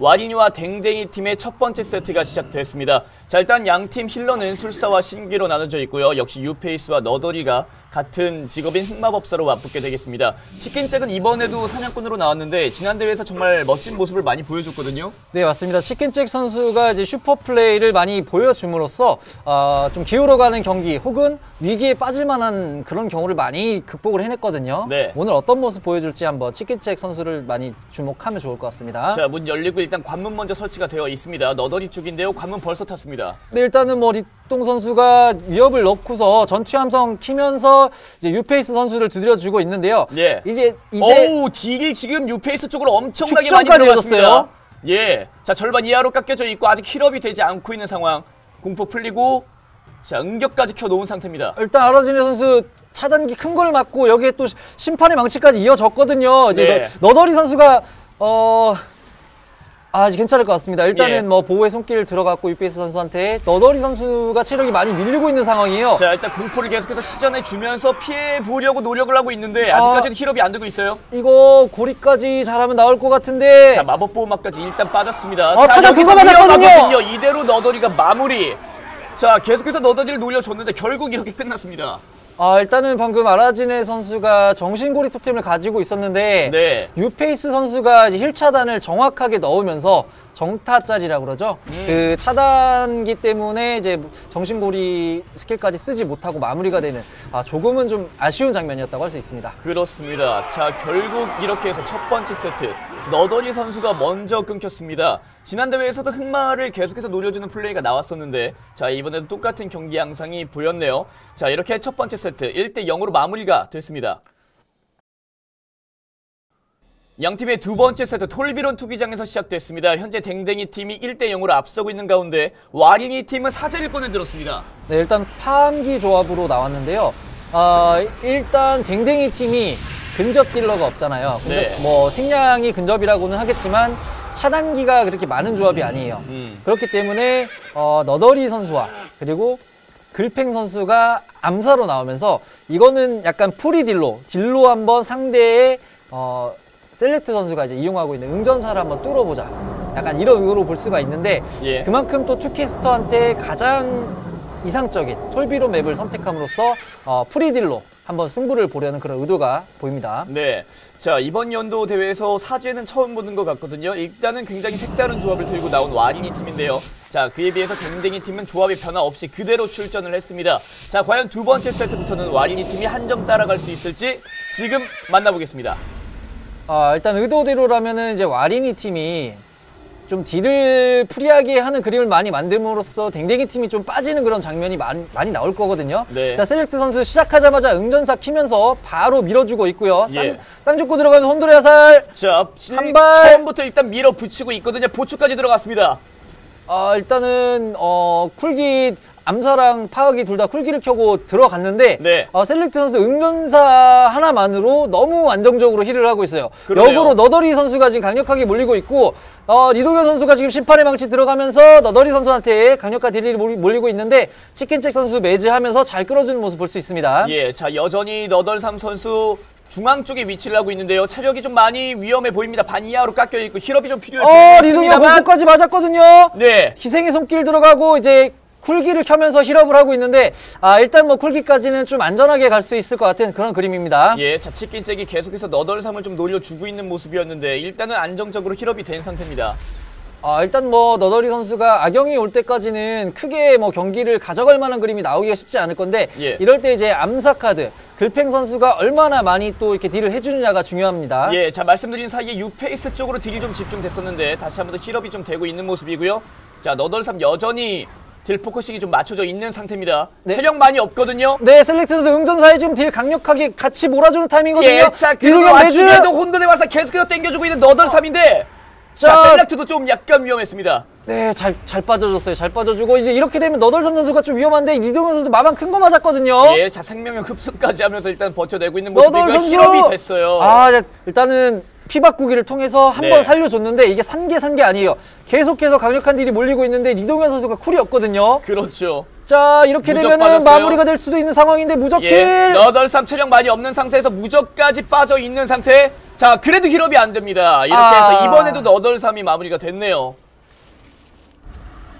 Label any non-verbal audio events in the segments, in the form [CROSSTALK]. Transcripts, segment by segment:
와리니와 댕댕이 팀의 첫 번째 세트가 시작됐습니다. 자 일단 양팀 힐러는 술사와 신기로 나눠져 있고요. 역시 유페이스와 너더리가 같은 직업인 흑마법사로 맞붙게 되겠습니다. 치킨잭은 이번에도 사냥꾼으로 나왔는데 지난 대회에서 정말 멋진 모습을 많이 보여줬거든요. 네 맞습니다. 치킨잭 선수가 이제 슈퍼 플레이를 많이 보여줌으로써 어, 좀 기울어가는 경기 혹은 위기에 빠질 만한 그런 경우를 많이 극복을 해냈거든요. 네. 오늘 어떤 모습 보여줄지 한번 치킨잭 선수를 많이 주목하면 좋을 것 같습니다. 자문 열리고 일단 관문 먼저 설치가 되어 있습니다. 너더리 쪽인데요. 관문 벌써 탔습니다. 네, 일단은 뭐 리똥 선수가 위협을 넣고서 전투 함성 키면서 이제 유페이스 선수를 두드려주고 있는데요. 예. 이제 이제 오우 딜이 지금 유페이스 쪽으로 엄청나게 많이. 얻었어요. 예. 자 절반 이하로 깎여져 있고 아직 힐업이 되지 않고 있는 상황. 공포 풀리고 자 응격까지 켜놓은 상태입니다. 일단 아라지네 선수 차단기 큰 걸 맞고 여기에 또 심판의 망치까지 이어졌거든요. 이제 네. 너, 너더리 선수가 어. 아, 괜찮을 것 같습니다. 일단은 예. 뭐 보호의 손길 들어갔고 유페이스 선수한테 너더리 선수가 체력이 많이 밀리고 있는 상황이에요. 자 일단 공포를 계속해서 시전해 주면서 피해 보려고 노력을 하고 있는데 아직까지는 힐업이 안 되고 있어요. 이거 고리까지 잘하면 나올 것 같은데 자 마법 보호막까지 일단 빠졌습니다. 아, 자 여기서 맞았거든요. 이대로 너더리가 마무리. 자 계속해서 너더리를 놀려줬는데 결국 이렇게 끝났습니다. 아, 일단은 방금 아라지네 선수가 정신고리 토템을 가지고 있었는데 네. 유페이스 선수가 이제 힐 차단을 정확하게 넣으면서 정타짜리라고 그러죠. 음. 그 차단기 때문에 이제 정신고리 스킬까지 쓰지 못하고 마무리가 되는 아, 조금은 좀 아쉬운 장면이었다고 할 수 있습니다. 그렇습니다. 자, 결국 이렇게 해서 첫 번째 세트 너더니 선수가 먼저 끊겼습니다. 지난 대회에서도 흑마를 계속해서 노려주는 플레이가 나왔었는데 자, 이번에도 똑같은 경기 양상이 보였네요. 자, 이렇게 첫 번째 세트 1대 0으로 마무리가 됐습니다. 양 팀의 두 번째 세트 톨비론 투기장에서 시작됐습니다. 현재 댕댕이 팀이 1대 0으로 앞서고 있는 가운데 와린이 팀은 사제를 꺼내들었습니다. 네, 일단 파암기 조합으로 나왔는데요. 아, 일단 댕댕이 팀이 근접 딜러가 없잖아요. 네. 뭐 생량이 근접이라고는 하겠지만 차단기가 그렇게 많은 조합이 아니에요. 음. 그렇기 때문에 어, 너더리 선수와 그리고 글팽 선수가 암사로 나오면서 이거는 약간 프리 딜로 딜로 한번 상대의 어, 셀렉트 선수가 이제 이용하고 있는 응전사를 한번 뚫어보자. 약간 이런 의도로 볼 수가 있는데 예. 그만큼 또 투캐스터한테 가장 이상적인 톨비로 맵을 선택함으로써 어, 프리딜로 한번 승부를 보려는 그런 의도가 보입니다. 네. 자, 이번 연도 대회에서 사제는 처음 보는 것 같거든요. 일단은 굉장히 색다른 조합을 들고 나온 와린이 팀인데요. 자, 그에 비해서 댕댕이 팀은 조합의 변화 없이 그대로 출전을 했습니다. 자, 과연 두 번째 세트부터는 와린이 팀이 한 점 따라갈 수 있을지 지금 만나보겠습니다. 아, 일단 의도대로라면은 이제 와리니 팀이 좀 딜을 프리하게 하는 그림을 많이 만듦으로써 댕댕이 팀이 좀 빠지는 그런 장면이 많이, 많이 나올 거거든요. 네. 일단 셀렉트 선수 시작하자마자 응전사 키면서 바로 밀어주고 있고요. 쌍, 예. 쌍죽고 들어가면서 혼돌의 화살. 자, 한 발. 처음부터 일단 밀어붙이고 있거든요. 보초까지 들어갔습니다. 아, 일단은 어 쿨기 암사랑 파악이 둘 다 쿨기를 켜고 들어갔는데 네. 어, 셀렉트 선수 응전사 하나만으로 너무 안정적으로 힐을 하고 있어요. 그러네요. 역으로 너더리 선수가 지금 강력하게 몰리고 있고 어, 리동현 선수가 지금 심판의 망치 들어가면서 너더리 선수한테 강력한 딜이 몰리- 몰리고 있는데 치킨잭 선수 매즈하면서 잘 끌어주는 모습 볼 수 있습니다. 예, 자 여전히 너덜삼 선수 중앙 쪽에 위치를 하고 있는데요. 체력이 좀 많이 위험해 보입니다. 반 이하로 깎여 있고 힐업이 좀 필요해 어, 리동현. 공포까지 맞았거든요. 네, 희생의 손길 들어가고 이제 쿨기를 켜면서 힐업을 하고 있는데 아 일단 뭐 쿨기까지는 좀 안전하게 갈 수 있을 것 같은 그런 그림입니다. 예, 자 치킨잭이 계속해서 너덜삼을 좀 놀려주고 있는 모습이었는데 일단은 안정적으로 힐업이 된 상태입니다. 아 일단 뭐 너더리 선수가 악영이 올 때까지는 크게 뭐 경기를 가져갈 만한 그림이 나오기가 쉽지 않을 건데 예. 이럴 때 이제 암사 카드 글팽 선수가 얼마나 많이 또 이렇게 딜을 해주느냐가 중요합니다. 예, 자 말씀드린 사이에 유페이스 쪽으로 딜이 좀 집중됐었는데 다시 한번 더 힐업이 좀 되고 있는 모습이고요. 자 너덜삼 여전히 딜 포커싱이 좀 맞춰져 있는 상태입니다. 네. 체력 많이 없거든요. 네 셀렉트 선수 응전사에 지금 딜 강력하게 같이 몰아주는 타이밍이거든요. 예, 자 그리고 매주 와중에도 혼돈에 와서 계속해서 당겨주고 있는 너덜삼인데 자, 자. 셀렉트도 좀 약간 위험했습니다. 네 잘 잘 빠져줬어요. 잘 빠져주고 이제 이렇게 되면 너덜삼 선수가 좀 위험한데 이동현 선수 마방 큰 거 맞았거든요. 예, 자 생명력 흡수까지 하면서 일단 버텨내고 있는 모습이고요. 너덜 선수 힐업이 됐어요. 아 네, 일단은 피 바꾸기를 통해서 한 네. 번 살려줬는데 이게 산 게 산 게 아니에요. 계속해서 강력한 딜이 몰리고 있는데 리동현 선수가 쿨이 없거든요. 그렇죠. 자 이렇게 되면은 빠졌어요. 마무리가 될 수도 있는 상황인데 무적킬. 예, 너덜삼 체력 많이 없는 상태에서 무적까지 빠져 있는 상태. 자, 그래도 힐업이 안 됩니다. 이렇게 아. 해서 이번에도 너덜삼이 마무리가 됐네요.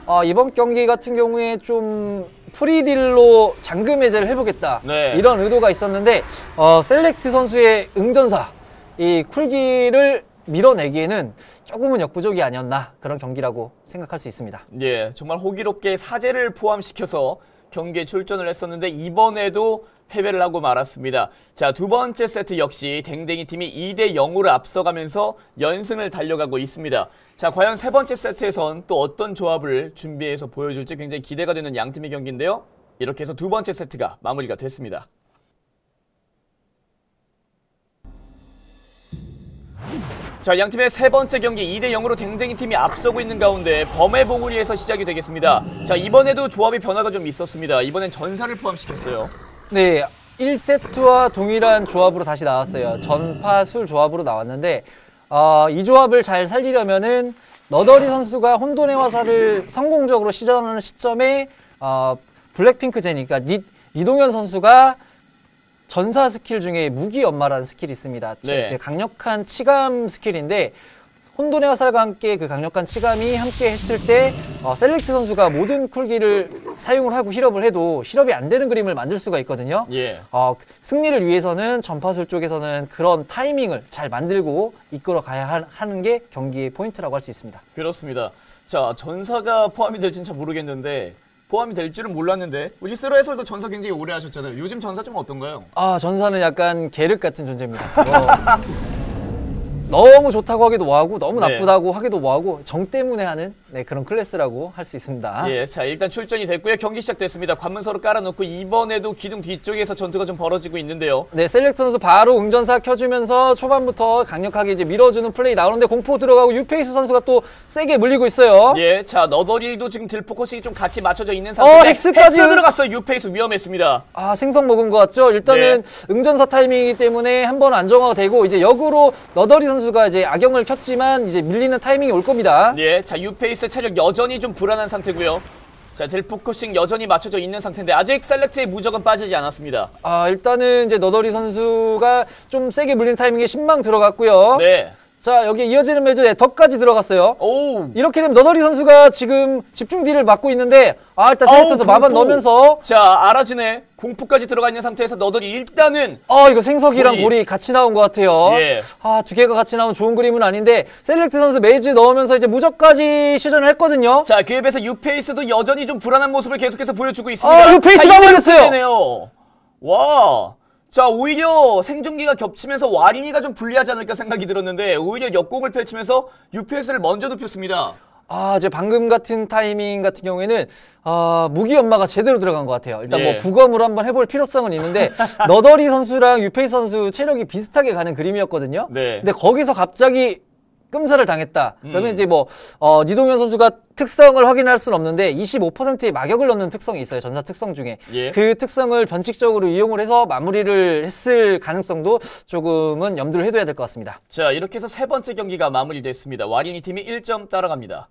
아, 이번 경기 같은 경우에 좀 프리딜로 잠금 해제를 해보겠다 네. 이런 의도가 있었는데 어, 셀렉트 선수의 응전사 이 쿨기를 밀어내기에는 조금은 역부족이 아니었나 그런 경기라고 생각할 수 있습니다. 예, 정말 호기롭게 사제를 포함시켜서 경기에 출전을 했었는데 이번에도 패배를 하고 말았습니다. 자, 두 번째 세트 역시 댕댕이 팀이 2대 0으로 앞서가면서 연승을 달려가고 있습니다. 자, 과연 세 번째 세트에선 또 어떤 조합을 준비해서 보여줄지 굉장히 기대가 되는 양 팀의 경기인데요. 이렇게 해서 두 번째 세트가 마무리가 됐습니다. 자, 양 팀의 세 번째 경기 2대 0으로 댕댕이 팀이 앞서고 있는 가운데 범의 봉우리에서 시작이 되겠습니다. 자, 이번에도 조합의 변화가 좀 있었습니다. 이번엔 전사를 포함시켰어요. 네, 1세트와 동일한 조합으로 다시 나왔어요. 전파 술 조합으로 나왔는데 어, 이 조합을 잘 살리려면은 너더리 선수가 혼돈의 화살을 성공적으로 시전하는 시점에 어, 블랙핑크 제니까 리, 리동현 선수가 전사 스킬 중에 무기 연마라는 스킬이 있습니다. 치- 네. 강력한 치감 스킬인데 혼돈의 화살과 함께 그 강력한 치감이 함께 했을 때 어, 셀렉트 선수가 모든 쿨기를 사용을 하고 힐업을 해도 힐업이 안 되는 그림을 만들 수가 있거든요. 예. 어, 승리를 위해서는 전파술 쪽에서는 그런 타이밍을 잘 만들고 이끌어 가야 하- 하는 게 경기의 포인트라고 할 수 있습니다. 그렇습니다. 자, 전사가 포함이 될지는 잘 모르겠는데 포함이 될 줄은 몰랐는데 우리 해설도 전사 굉장히 오래 하셨잖아요. 요즘 전사 좀 어떤가요? 아 전사는 약간 계륵 같은 존재입니다. [LAUGHS] 뭐, 너무 좋다고 하기도 뭐하고 너무 네. 나쁘다고 하기도 뭐하고 정 때문에 하는 네, 그런 클래스라고 할 수 있습니다. 예, 자 일단 출전이 됐고요. 경기 시작됐습니다. 관문서로 깔아놓고 이번에도 기둥 뒤쪽에서 전투가 좀 벌어지고 있는데요. 네, 셀렉트 선수 바로 응전사 켜주면서 초반부터 강력하게 이제 밀어주는 플레이 나오는데 공포 들어가고 유페이스 선수가 또 세게 물리고 있어요. 예, 자 너더릴도 지금 딜포커싱이 좀 같이 맞춰져 있는 어, 상태인데 헥스까지. 헥스 들어갔어요. 유페이스 위험했습니다. 아 생선 먹은 것 같죠? 일단은 응전사 타이밍이기 때문에 한번 안정화가 되고 이제 역으로 너더리 선수 가 이제 악영을 켰지만 이제 밀리는 타이밍이 올 겁니다. 예, 자 유페이스 체력 여전히 좀 불안한 상태고요. 자 딜포커싱 여전히 맞춰져 있는 상태인데 아직 셀렉트의 무적은 빠지지 않았습니다. 아 일단은 이제 너더리 선수가 좀 세게 물리는 타이밍에 신망 들어갔고요. 네. 자 여기 이어지는 매즈에 덕까지 들어갔어요. 오. 이렇게 되면 너더리 선수가 지금 집중 딜을 막고 있는데 아 일단 아우, 마반. 넣으면서 자 알아지네. 공포까지 들어가 있는 상태에서 너더리 일단은 아 이거 생석이랑 볼이. 볼이 같이 나온 것 같아요. 예. 아두 개가 같이 나오면 좋은 그림은 아닌데 셀렉트 선수 메이즈 넣으면서 이제 무적까지 시전을 했거든요. 자 그에 비해서 유페이스도 여전히 좀 불안한 모습을 계속해서 보여주고 있습니다. 아, 유페이스 자, 이걸 마무리했어요. 쓰네요. 와. 자 오히려 생존기가 겹치면서 와린이가 좀 불리하지 않을까 생각이 들었는데 오히려 역공을 펼치면서 유페이스를 먼저 눕혔습니다. 아 이제 방금 같은 타이밍 같은 경우에는 아 무기 연마가 제대로 들어간 것 같아요. 일단 예. 뭐 부검으로 한번 해볼 필요성은 있는데 [LAUGHS] 너더리 선수랑 유페이 선수 체력이 비슷하게 가는 그림이었거든요. 네. 근데 거기서 갑자기 끔사를 당했다. 그러면 음. 이제 뭐 어, 니동현 선수가 특성을 확인할 수는 없는데 25%의 마격을 넣는 특성이 있어요. 전사 특성 중에 예. 그 특성을 변칙적으로 이용을 해서 마무리를 했을 가능성도 조금은 염두를 해둬야 될 것 같습니다. 자 이렇게 해서 세 번째 경기가 마무리됐습니다. 와린이 팀이 1점 따라갑니다.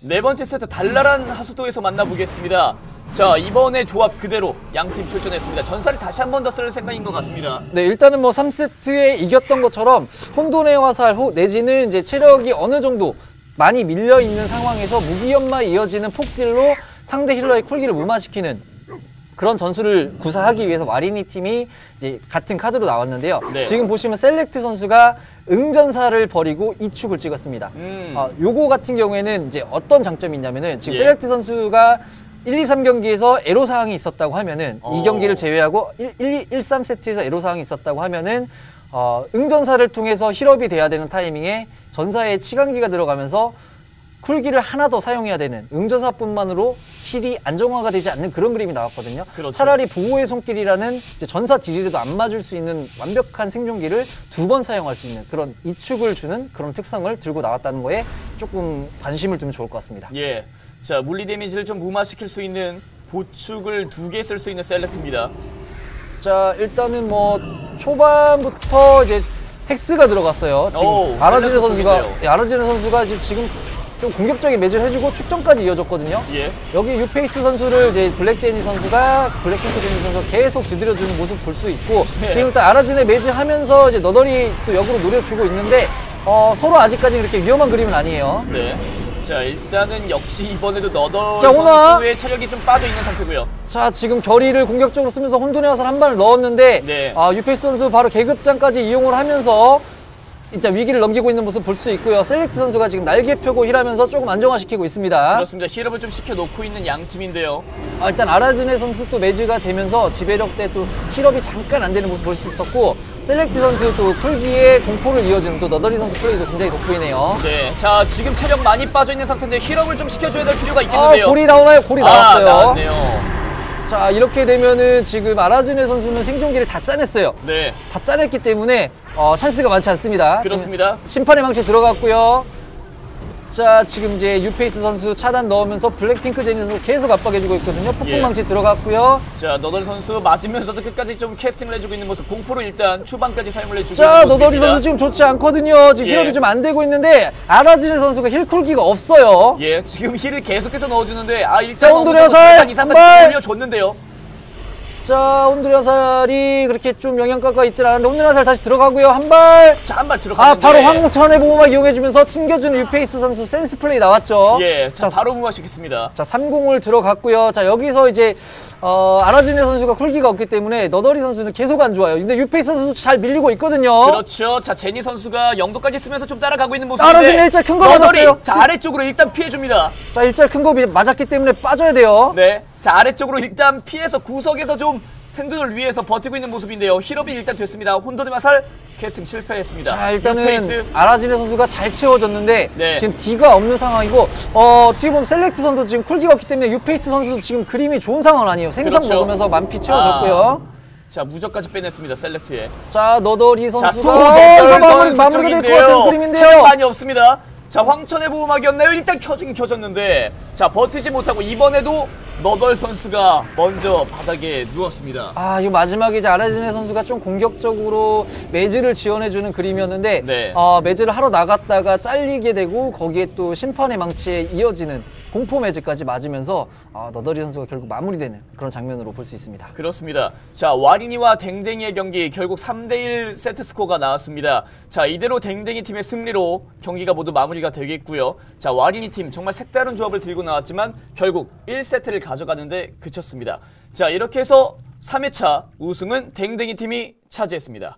네 번째 세트 달랄한 하수도에서 만나보겠습니다. 자 이번에 조합 그대로 양팀 출전했습니다. 전사를 다시 한 번 더 쓸 생각인 것 같습니다. 네, 일단은 뭐 3세트에 이겼던 것처럼 혼돈의 화살 후 내지는 이제 체력이 어느 정도 많이 밀려 있는 상황에서 무기연마 이어지는 폭딜로 상대 힐러의 쿨기를 무마시키는 그런 전술을 구사하기 위해서 와리니 팀이 이제 같은 카드로 나왔는데요. 네. 지금 보시면 셀렉트 선수가 응전사를 버리고 이축을 찍었습니다. 음. 어, 요거 같은 경우에는 이제 어떤 장점이 있냐면은 지금 예. 셀렉트 선수가 1, 2, 3경기에서 애로 사항이 있었다고 하면은 어. 이 경기를 제외하고 1, 1, 2, 1, 3 세트에서 애로 사항이 있었다고 하면은 어, 응전사를 통해서 힐업이 돼야 되는 타이밍에 전사에 치간기가 들어가면서 쿨기를 하나 더 사용해야 되는 응전사뿐만으로 힐이 안정화가 되지 않는 그런 그림이 나왔거든요. 그렇죠. 차라리 보호의 손길이라는 전사 딜이라도 안 맞을 수 있는 완벽한 생존기를 두 번 사용할 수 있는 그런 이축을 주는 그런 특성을 들고 나왔다는 거에 조금 관심을 두면 좋을 것 같습니다. 예. 자 물리 데미지를 좀 무마시킬 수 있는 보축을 두 개 쓸 수 있는 셀렉트입니다. 자 일단은 뭐 초반부터 이제 헥스가 들어갔어요. 지금 셀렉트 선수가. 예, 아라지네 선수가 지금 좀 공격적인 매지를 해주고 축전까지 이어졌거든요. 예. 여기 유페이스 선수를 이제 블랙 제니 선수가 블랙 핑크 제니 선수가 계속 두드려주는 모습 볼 수 있고 네. 지금 일단 아라진의 매지하면서 이제 너덜이 또 역으로 노려주고 있는데 어, 서로 아직까지 그렇게 위험한 그림은 아니에요. 네. 자, 일단은 역시 이번에도 너덜 자. 선수의 체력이 좀 빠져 있는 상태고요. 자 지금 결의를 공격적으로 쓰면서 혼돈의 화살 한 발을 넣었는데 네. 아, 유페이스 선수 바로 계급장까지 이용을 하면서 진짜 위기를 넘기고 있는 모습 볼 수 있고요. 셀렉트 선수가 지금 날개 펴고 힐하면서 조금 안정화시키고 있습니다. 그렇습니다. 힐업을 좀 시켜놓고 있는 양 팀인데요. 아, 일단 아라즈네 선수 또 매즈가 되면서 지배력 때 또 힐업이 잠깐 안 되는 모습 볼 수 있었고 셀렉트 선수 또 풀기에 공포를 이어주는 또 너더리 선수 플레이도 굉장히 돋보이네요. 네. 자, 지금 체력 많이 빠져 있는 상태인데 힐업을 좀 시켜줘야 될 필요가 아, 있겠는데요. 골이 나오나요? 골이 아, 나왔어요. 나왔네요. 자, 이렇게 되면은 지금 아라즈네 선수는 생존기를 다 짜냈어요. 네. 다 짜냈기 때문에 어, 찬스가 많지 않습니다. 그렇습니다. 심판의 망치 들어갔고요. 자, 지금 이제 유페이스 선수 차단 넣으면서 블랙핑크 제니 선수 계속 압박해주고 있거든요. 폭풍 예. 망치 들어갔고요. 자, 너덜 선수 맞으면서도 끝까지 좀 캐스팅을 해주고 있는 모습. 공포로 일단 추방까지 사용을 해주고 자, 모습입니다. 선수 지금 좋지 않거든요. 지금 예. 힐업이 좀 안 되고 있는데 아라지네 선수가 힐쿨기가 없어요. 예, 지금 힐을 계속해서 넣어주는데 아 일단 자, 온도리 어느 정도 화살, 중간 이상까지 한 발! 올려줬는데요. 자, 온두리 화살이 그렇게 좀 영향가가 있질 않은데 온두리 화살 다시 들어가고요. 한 발. 자, 한발 아, 들어갔는데 바로 황천의 보호막 이용해주면서 튕겨주는 유페이스 선수 센스 플레이 나왔죠. 예, 자, 자, 바로 무마시겠습니다. 자, 3공을 들어갔고요. 자, 여기서 이제 어, 아라지네 선수가 쿨기가 없기 때문에 너더리 선수는 계속 안 좋아요. 근데 유페이스 선수 잘 밀리고 있거든요. 그렇죠. 자, 제니 선수가 영도까지 쓰면서 좀 따라가고 있는 모습인데 떨어지는 일자 큰거 맞았어요. 자, 아래쪽으로 일단 피해줍니다. 자, 일절 큰거 맞았기 때문에 빠져야 돼요. 네. 자, 아래쪽으로 일단 피해서 구석에서 좀 생존을 위해서 버티고 있는 모습인데요. 힐업이 일단 됐습니다. 혼돈의 마살 캐스팅 실패했습니다. 자 일단은. 아라지네 선수가 잘 채워줬는데 네. 지금 D가 없는 상황이고 어 뒤에 보면 셀렉트 선수 지금 쿨기가 없기 때문에 유페이스 선수도 지금 그림이 좋은 상황은 아니에요 생선 그렇죠. 먹으면서 만피 채워줬고요 자, 무적까지 빼냈습니다. 셀렉트에. 자 너더리 자, 선수가 마무리, 마무리가 될 것. 같은 그림인데요 많이 없습니다. 자, 황천의 보호막이었나요? 일단 켜진 켜졌는데 자, 버티지 못하고 이번에도 너덜 선수가 먼저 바닥에 누웠습니다. 아 이거 마지막에 이제 아라지네 선수가 좀 공격적으로 매즈를 지원해주는 그림이었는데 네. 어, 매즈를 하러 나갔다가 잘리게 되고 거기에 또 심판의 망치에 이어지는 공포 매즈까지 맞으면서 아, 너더리 선수가 결국 마무리되는 그런 장면으로 볼 수 있습니다 그렇습니다. 자, 와린이와 댕댕이의 경기 결국 3대1 세트 스코어가 나왔습니다. 자, 이대로 댕댕이 팀의 승리로 경기가 모두 마무리가 되겠고요. 자, 와린이 팀 정말 색다른 조합을 들고 나왔지만 결국 1세트를 가져가는데 그쳤습니다. 자, 이렇게 해서 3회차 우승은 댕댕이 팀이 차지했습니다.